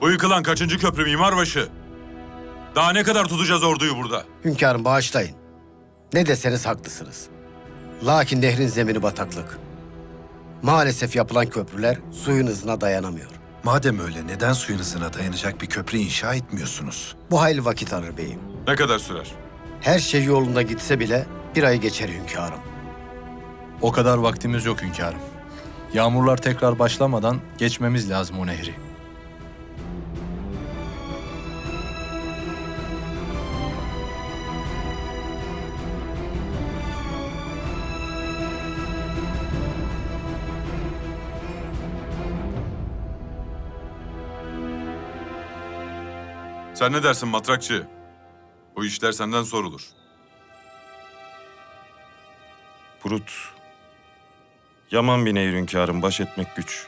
Bu yıkılan kaçıncı köprü mimarbaşı? Daha ne kadar tutacağız orduyu burada? Hünkârım bağışlayın. Ne deseniz haklısınız. Lakin nehrin zemini bataklık. Maalesef yapılan köprüler suyun hızına dayanamıyor. Madem öyle neden suyun hızına dayanacak bir köprü inşa etmiyorsunuz? Bu hayli vakit alır beyim. Ne kadar sürer? Her şey yolunda gitse bile bir ay geçer hünkârım. O kadar vaktimiz yok hünkârım. Yağmurlar tekrar başlamadan geçmemiz lazım o nehri. Sen ne dersin matrakçı? Bu işler senden sorulur. Brut. Yaman bir nehir hünkârım, baş etmek güç.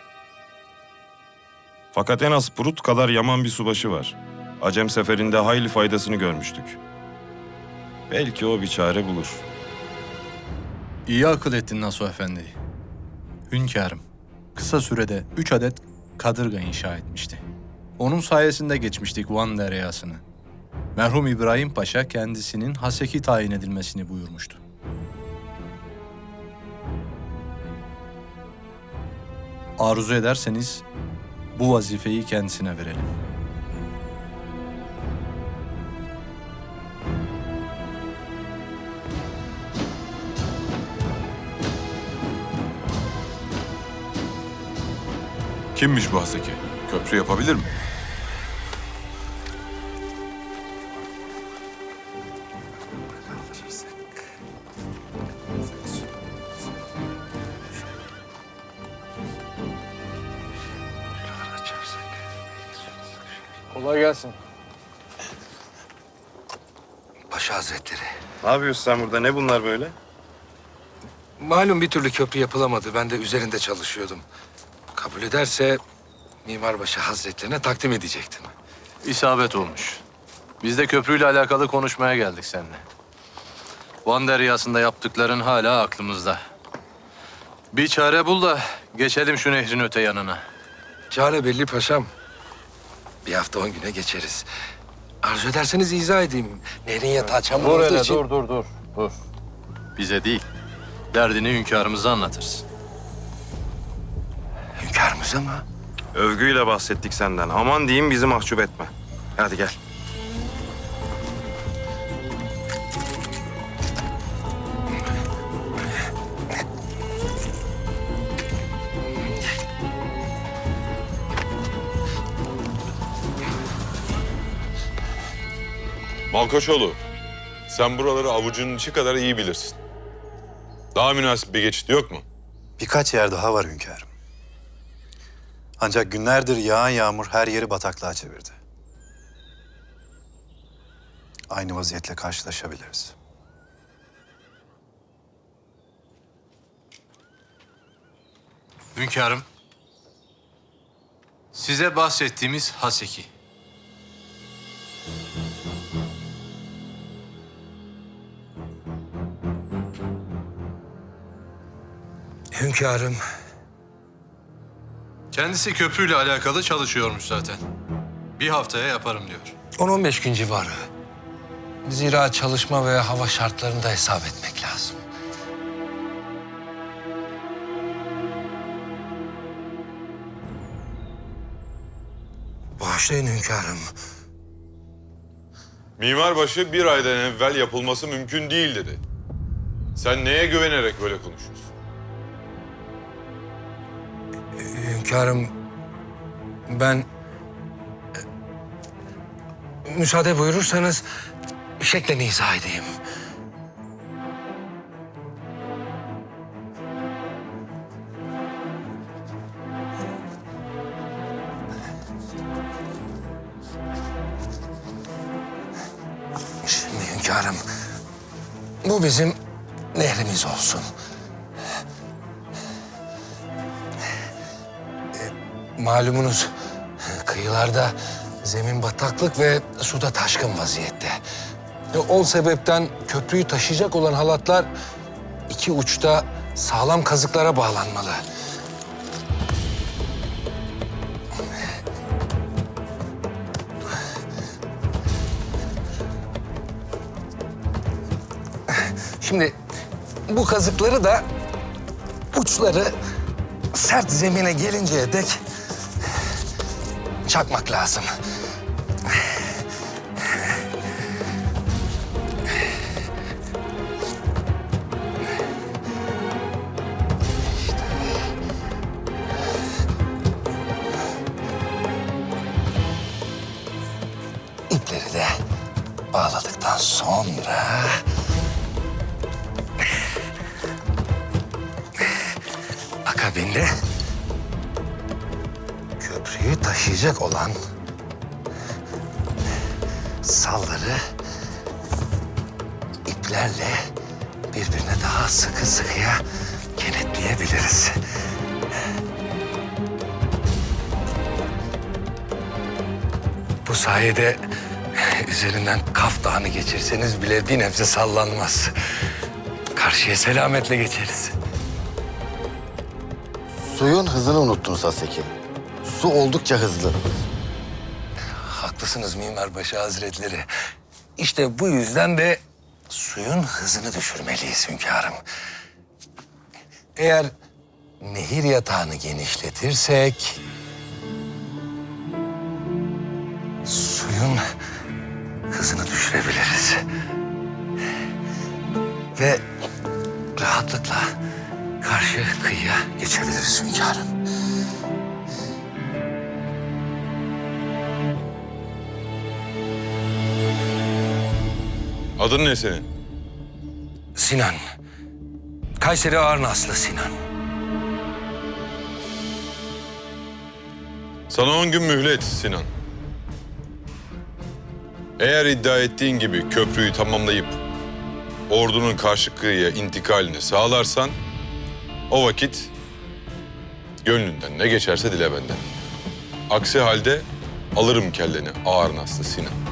Fakat en az Brut kadar yaman bir subaşı var. Acem seferinde hayli faydasını görmüştük. Belki o bir çare bulur. İyi akıl ettin Nasuh Efendi. Hünkârım, kısa sürede üç adet kadırga inşa etmişti. Onun sayesinde geçmiştik Van Deryası'nı. Merhum İbrahim Paşa kendisinin Haseki tayin edilmesini buyurmuştu. Arzu ederseniz bu vazifeyi kendisine verelim. Kimmiş bu Haseki? Köprü yapabilir mi? Ne yapıyorsun sen burada? Ne bunlar böyle? Malum bir türlü köprü yapılamadı. Ben de üzerinde çalışıyordum. Kabul ederse Mimarbaşı Hazretlerine takdim edecektim. İsabet olmuş. Biz de köprüyle alakalı konuşmaya geldik seninle. Van Deryası'nda yaptıkların hala aklımızda. Bir çare bul da geçelim şu nehrin öte yanına. Cane belli paşam. Bir hafta on güne geçeriz. Arzu ederseniz izah edeyim. Nehrin yatağı çamur olduğu için... dur, dur, dur, dur. Bize değil, derdini hünkârımıza anlatırsın. Hünkârımıza mı? Övgüyle bahsettik senden. Aman diyeyim bizi mahcup etme. Hadi gel. Malkoçoğlu, sen buraları avucunun içi kadar iyi bilirsin. Daha münasip bir geçit yok mu? Birkaç yer daha var hünkârım. Ancak günlerdir yağan yağmur her yeri bataklığa çevirdi. Aynı vaziyetle karşılaşabiliriz. Hünkârım, size bahsettiğimiz Haseki. Hünkârım. Kendisi köprüyle alakalı çalışıyormuş zaten. Bir haftaya yaparım diyor. 10-15 gün civarı. Zira çalışma ve hava şartlarını da hesap etmek lazım. Bağışlayın hünkârım. Mimarbaşı bir aydan evvel yapılması mümkün değil dedi. Sen neye güvenerek böyle konuşuyorsun? Hünkârım, ben... e, Müsaade buyurursanız şeklen izah edeyim. Şimdi hünkârım, bu bizim nehrimiz olsun. malumunuz kıyılarda zemin bataklık ve suda taşkın vaziyette. E, o sebepten köprüyü taşıyacak olan halatlar iki uçta sağlam kazıklara bağlanmalı. Şimdi bu kazıkları da uçları sert zemine gelinceye dek çakmak lazım. İpleri de bağladıktan sonra... Akabinde taşıyacak olan salları iplerle birbirine daha sıkı sıkıya kenetleyebiliriz. Bu sayede üzerinden Kaf Dağı'nı geçirseniz bile bir nebze sallanmaz. Karşıya selametle geçeriz. Suyun hızını unuttunuz Haseki. Su oldukça hızlı. Haklısınız Mimarbaşı Hazretleri. İşte bu yüzden de suyun hızını düşürmeliyiz hünkârım. Eğer nehir yatağını genişletirsek... ...suyun hızını düşürebiliriz. Ve rahatlıkla karşı kıyıya geçebiliriz hünkârım. Adın ne senin? Sinan. Kayseri Ağrınaslı Sinan. Sana on gün mühlet Sinan. Eğer iddia ettiğin gibi köprüyü tamamlayıp ordunun karşı kıyıya intikalini sağlarsan o vakit gönlünden ne geçerse dile benden. Aksi halde alırım kelleni ağır naslı Sinan.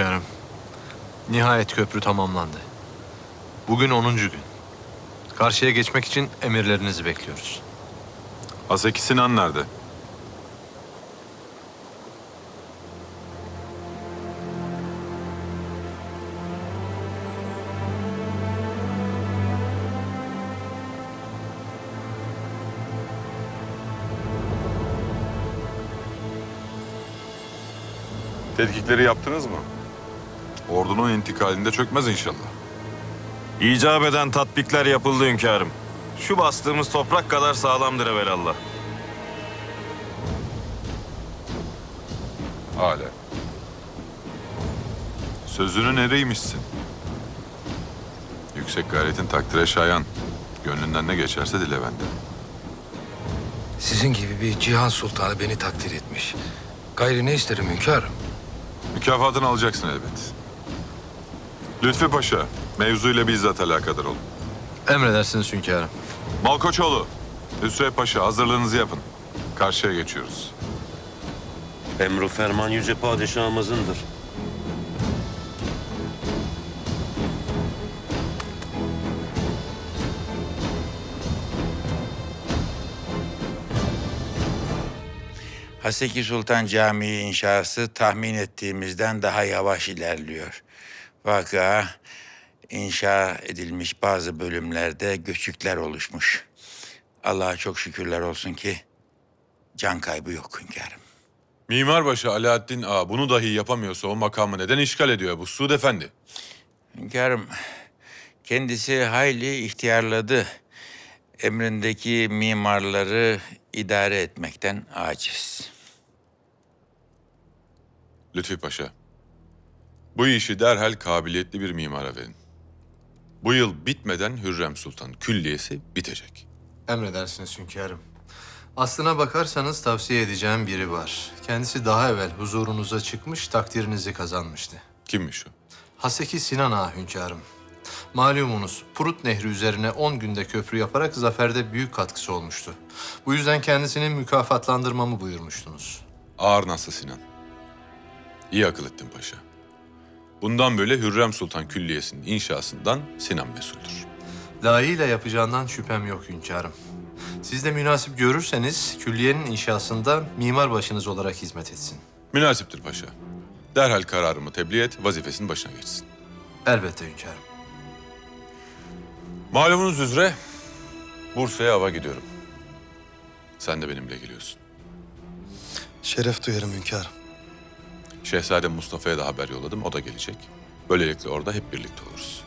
Hünkârım, nihayet köprü tamamlandı. Bugün 10. gün. Karşıya geçmek için emirlerinizi bekliyoruz. Aseki Sinan nerede? Tetkikleri yaptınız mı? Ordunun intikalinde çökmez inşallah. İcap eden tatbikler yapıldı hünkârım. Şu bastığımız toprak kadar sağlamdır evelallah. Hala. Sözünün eriymişsin. Yüksek gayretin takdire şayan. Gönlünden ne geçerse dile bende. Sizin gibi bir Cihan Sultanı beni takdir etmiş. Gayri ne isterim hünkârım? Mükafatını alacaksın elbet. Lütfi Paşa, mevzuyla bizzat alakadar olun. Emredersiniz hünkârım. Malkoçoğlu, Hüsrev Paşa hazırlığınızı yapın. Karşıya geçiyoruz. Emru ferman yüce padişahımızındır. Haseki Sultan Camii inşası tahmin ettiğimizden daha yavaş ilerliyor. Vaka inşa edilmiş bazı bölümlerde göçükler oluşmuş. Allah'a çok şükürler olsun ki can kaybı yok hünkârım. Mimarbaşı Alaaddin Ağa bunu dahi yapamıyorsa o makamı neden işgal ediyor bu Suud Efendi? Hünkârım kendisi hayli ihtiyarladı. Emrindeki mimarları idare etmekten aciz. Lütfi Paşa, bu işi derhal kabiliyetli bir mimara verin. Bu yıl bitmeden Hürrem Sultan külliyesi bitecek. Emredersiniz hünkârım. Aslına bakarsanız tavsiye edeceğim biri var. Kendisi daha evvel huzurunuza çıkmış, takdirinizi kazanmıştı. Kimmiş o? Haseki Sinan Ağa hünkârım. Malumunuz Prut Nehri üzerine 10 günde köprü yaparak zaferde büyük katkısı olmuştu. Bu yüzden kendisini mükafatlandırmamı buyurmuştunuz. Ağır Naslı Sinan. İyi akıl ettin paşa. Bundan böyle Hürrem Sultan Külliyesi'nin inşasından Sinan mesuldür. Layığıyla yapacağından şüphem yok hünkârım. Siz de münasip görürseniz külliyenin inşasında mimar başınız olarak hizmet etsin. Münasiptir paşa. Derhal kararımı tebliğ et, vazifesinin başına geçsin. Elbette hünkârım. Malumunuz üzere Bursa'ya hava gidiyorum. Sen de benimle geliyorsun. Şeref duyarım hünkârım. Şehzade Mustafa'ya da haber yolladım, o da gelecek. Böylelikle orada hep birlikte oluruz.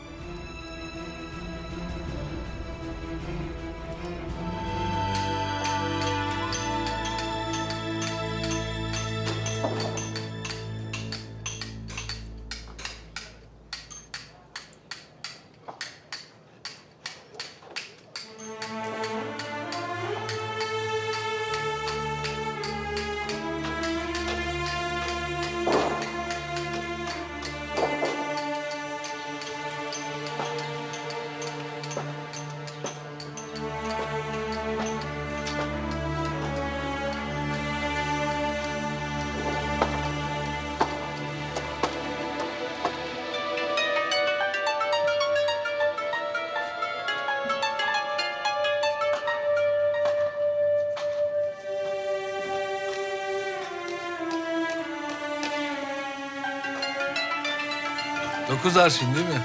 Dokuz arşın değil mi?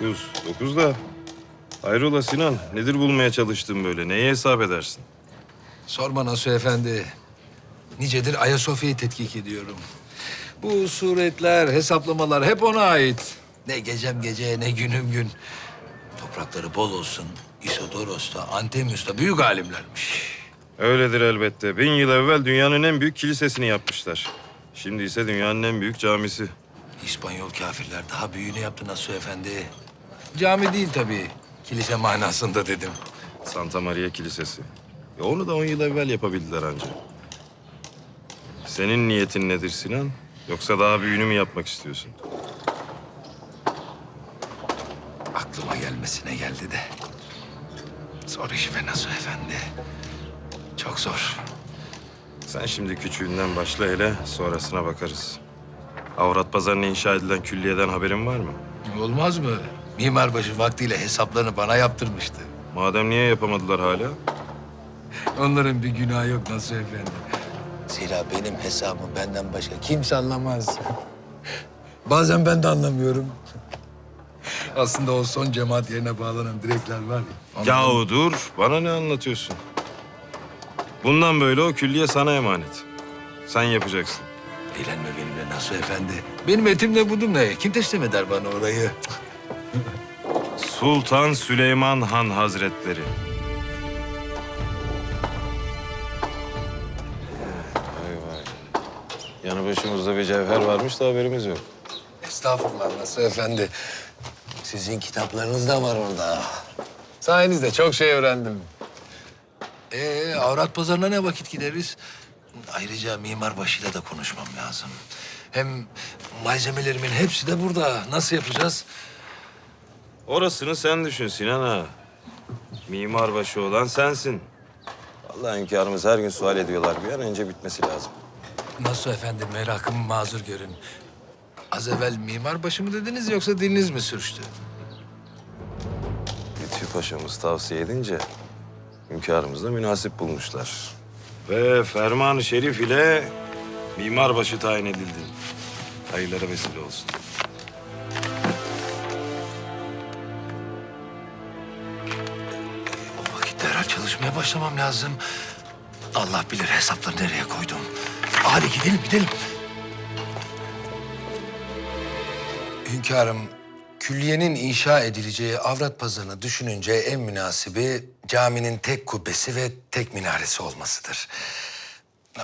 Dokuz. Dokuz da. Hayrola Sinan, nedir bulmaya çalıştın böyle? Neye hesap edersin? Sorma Nasuh Efendi. Nicedir Ayasofya'yı tetkik ediyorum. Bu suretler, hesaplamalar hep ona ait. Ne gecem gece ne günüm gün. Toprakları bol olsun. Isodoros da Antemius da büyük alimlermiş. Öyledir elbette. Bin yıl evvel dünyanın en büyük kilisesini yapmışlar. Şimdi ise dünyanın en büyük camisi. İspanyol kafirler daha büyüğünü yaptı Nasuh Efendi. Cami değil tabii. Kilise manasında dedim. Santa Maria Kilisesi. E onu da on yıl evvel yapabildiler ancak. Senin niyetin nedir Sinan? Yoksa daha büyüğünü mü yapmak istiyorsun? Aklıma gelmesine geldi de. Zor iş be Nasuh Efendi. Çok zor. Sen şimdi küçüğünden başla hele, sonrasına bakarız. Avrat pazarına inşa edilen külliyeden haberin var mı? Olmaz mı? Mimarbaşı vaktiyle hesaplarını bana yaptırmıştı. Madem niye yapamadılar hala? Onların bir günahı yok Nasuh Efendi. Zira benim hesabım benden başka kimse anlamaz. Bazen ben de anlamıyorum. Aslında o son cemaat yerine bağlanan direkler var ya. Yahu dur, bana ne anlatıyorsun? Bundan böyle o külliye sana emanet. Sen yapacaksın. Eğlenme benimle Nasuh Efendi. Benim etimle budum ne? Kim teslim eder bana orayı? Sultan Süleyman Han Hazretleri. Vay vay. Yanı başımızda bir cevher varmış da haberimiz yok. Estağfurullah Nasuh Efendi. Sizin kitaplarınız da var orada. Sayenizde çok şey öğrendim. Ee, avrat pazarına ne vakit gideriz? Ayrıca mimarbaşıyla da konuşmam lazım. Hem malzemelerimin hepsi de burada. Nasıl yapacağız? Orasını sen düşün Sinan ağa. Mimarbaşı olan sensin. Vallahi hünkârımız her gün sual ediyorlar. Bir an önce bitmesi lazım. Nasuh Efendi merakımı mazur görün. Az evvel mimarbaşı mı dediniz yoksa diliniz mi sürçtü? Lütfi Paşa'mız tavsiye edince hünkârımız da münasip bulmuşlar. Ve ferman-ı şerif ile mimarbaşı tayin edildin. Hayırlara vesile olsun. O vakit derhal çalışmaya başlamam lazım. Allah bilir hesapları nereye koydum. Hadi gidelim gidelim. Hünkârım, külliyenin inşa edileceği avrat pazarını düşününce en münasibi caminin tek kubbesi ve tek minaresi olmasıdır.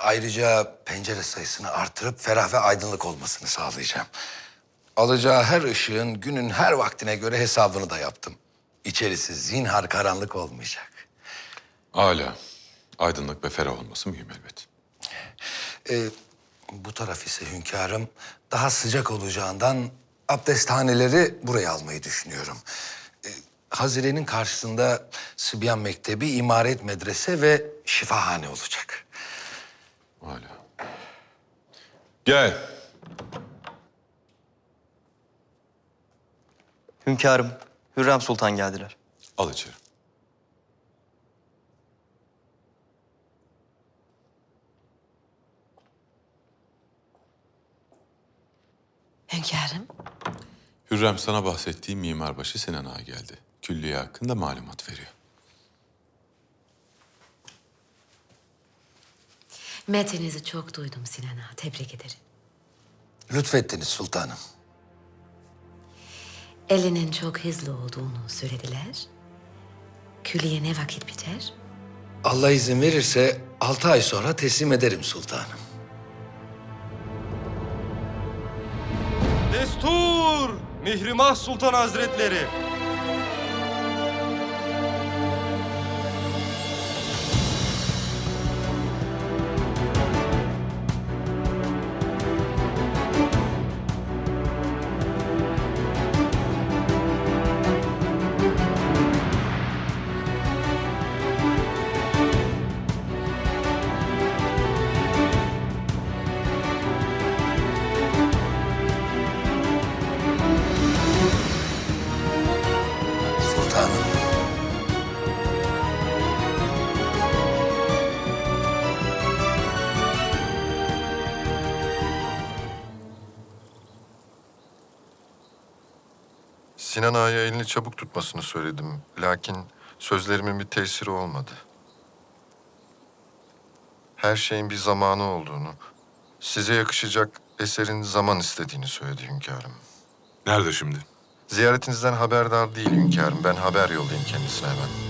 Ayrıca pencere sayısını artırıp ferah ve aydınlık olmasını sağlayacağım. Alacağı her ışığın günün her vaktine göre hesabını da yaptım. İçerisi zinhar karanlık olmayacak. Hala aydınlık ve ferah olması mühim elbet. Ee, bu taraf ise hünkârım daha sıcak olacağından abdesthaneleri buraya almayı düşünüyorum. Ee, Hazire'nin karşısında Sıbyan Mektebi, İmaret Medrese ve Şifahane olacak. Hala. Gel. Hünkârım, Hürrem Sultan geldiler. Al içeri. Hünkârım, Hürrem sana bahsettiğim mimarbaşı Sinan Ağa geldi. Külliye hakkında malumat veriyor. metninizi çok duydum Sinan Ağa. Tebrik ederim. Lütfettiniz sultanım. Elinin çok hızlı olduğunu söylediler. Külliye ne vakit biter? Allah izin verirse altı ay sonra teslim ederim sultanım. Destur! Mihrimah Sultan Hazretleri! Sinan Ağa'ya elini çabuk tutmasını söyledim. Lakin sözlerimin bir tesiri olmadı. Her şeyin bir zamanı olduğunu, size yakışacak eserin zaman istediğini söyledi hünkârım. Nerede şimdi? Ziyaretinizden haberdar değil hünkârım. Ben haber yollayayım kendisine hemen.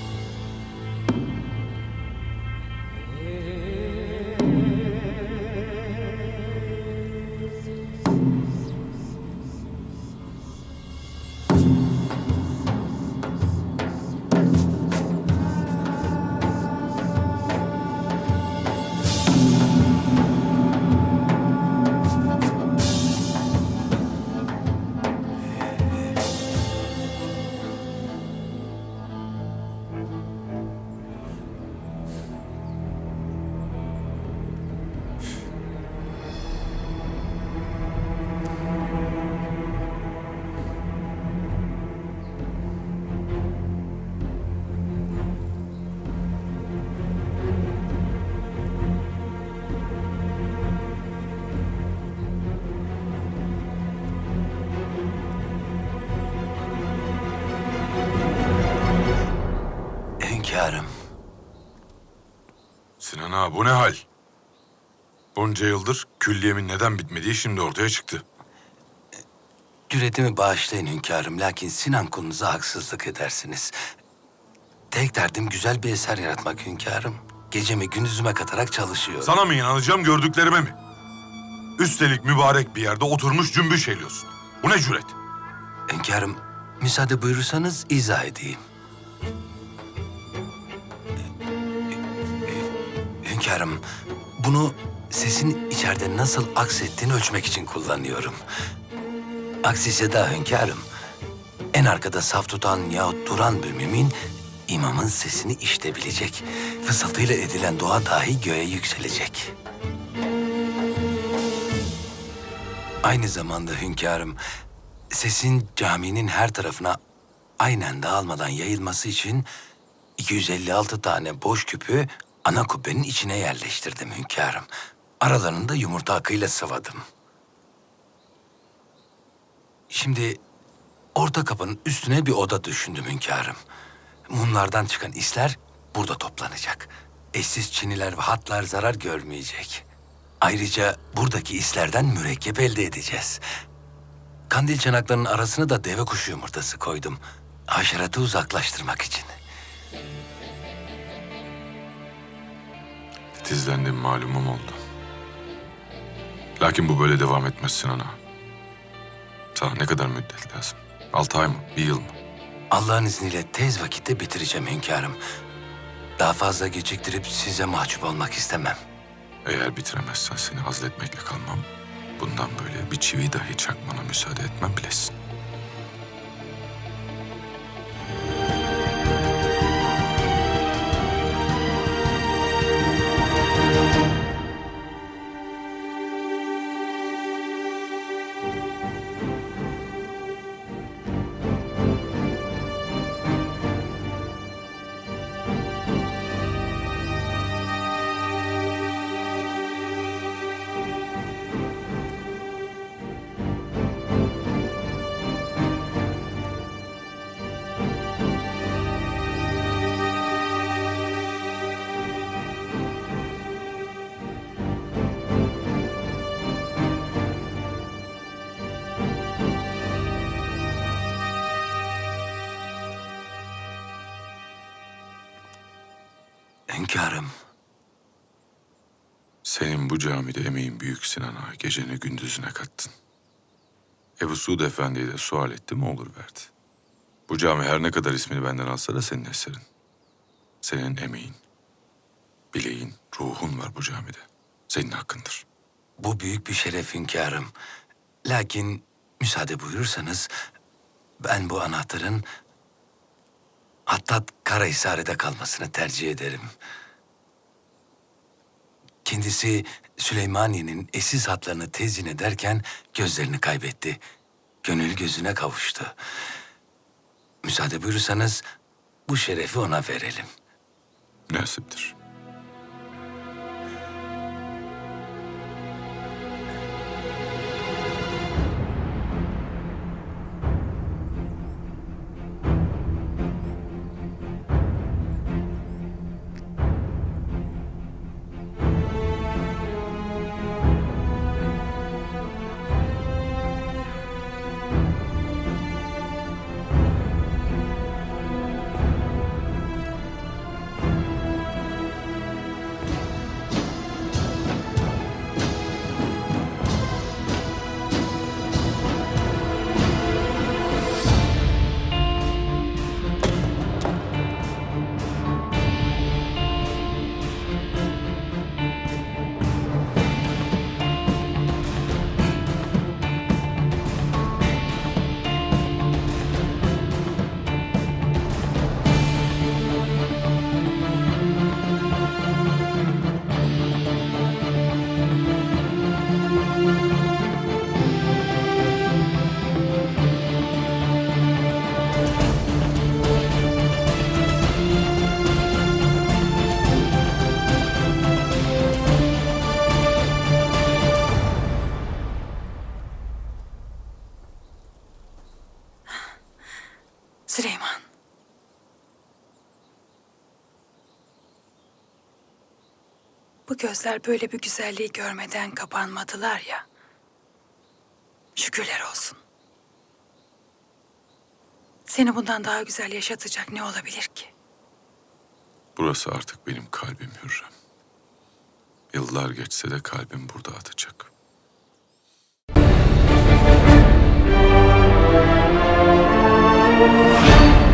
Ağa bu ne hal? Bunca yıldır külliyemin neden bitmediği şimdi ortaya çıktı. Cüretimi bağışlayın hünkârım. Lakin Sinan kulunuza haksızlık edersiniz. Tek derdim güzel bir eser yaratmak hünkârım. Gecemi gündüzüme katarak çalışıyorum. Sana mı inanacağım gördüklerime mi? Üstelik mübarek bir yerde oturmuş cümbüş eğliyorsun. Bu ne cüret? Hünkârım, müsaade buyurursanız izah edeyim. Hünkârım, bunu sesin içeride nasıl aksettiğini ölçmek için kullanıyorum. Aksi ise daha hünkârım, en arkada saf tutan yahut duran bir mümin, imamın sesini işitebilecek. Fısıltıyla edilen dua dahi göğe yükselecek. Aynı zamanda hünkârım, sesin caminin her tarafına aynen dağılmadan yayılması için 256 tane boş küpü ana kubbenin içine yerleştirdim hünkârım. Aralarını da yumurta akıyla sıvadım. Şimdi orta kapının üstüne bir oda düşündüm hünkârım. Mumlardan çıkan isler burada toplanacak. Eşsiz çiniler ve hatlar zarar görmeyecek. Ayrıca buradaki islerden mürekkep elde edeceğiz. Kandil çanaklarının arasına da deve kuşu yumurtası koydum. Haşeratı uzaklaştırmak için. Titizlendim malumum oldu. Lakin bu böyle devam etmez Sinan ağa. Sana ne kadar müddet lazım? Altı ay mı? Bir yıl mı? Allah'ın izniyle tez vakitte bitireceğim hünkârım. Daha fazla geciktirip size mahcup olmak istemem. Eğer bitiremezsen seni azletmekle kalmam. Bundan böyle bir çivi dahi çakmana müsaade etmem bilesin. Hünkârım, Senin bu camide emeğin büyük Sinan ağa. Geceni gündüzüne kattın. Ebu Suud Efendi'ye de sual etti mi olur verdi. Bu cami her ne kadar ismini benden alsa da senin eserin. Senin emeğin, bileğin, ruhun var bu camide. Senin hakkındır. bu büyük bir şeref hünkârım. Lakin müsaade buyurursanız ben bu anahtarın Hattat Karahisar'da kalmasını tercih ederim. Kendisi Süleymaniye'nin eşsiz hatlarını tezyin ederken gözlerini kaybetti. Gönül gözüne kavuştu. Müsaade buyurursanız bu şerefi ona verelim. Münasiptir. Gözler böyle bir güzelliği görmeden kapanmadılar ya. Şükürler olsun. Seni bundan daha güzel yaşatacak ne olabilir ki? Burası artık benim kalbim Hürrem. Yıllar geçse de kalbim burada atacak. Süleyman.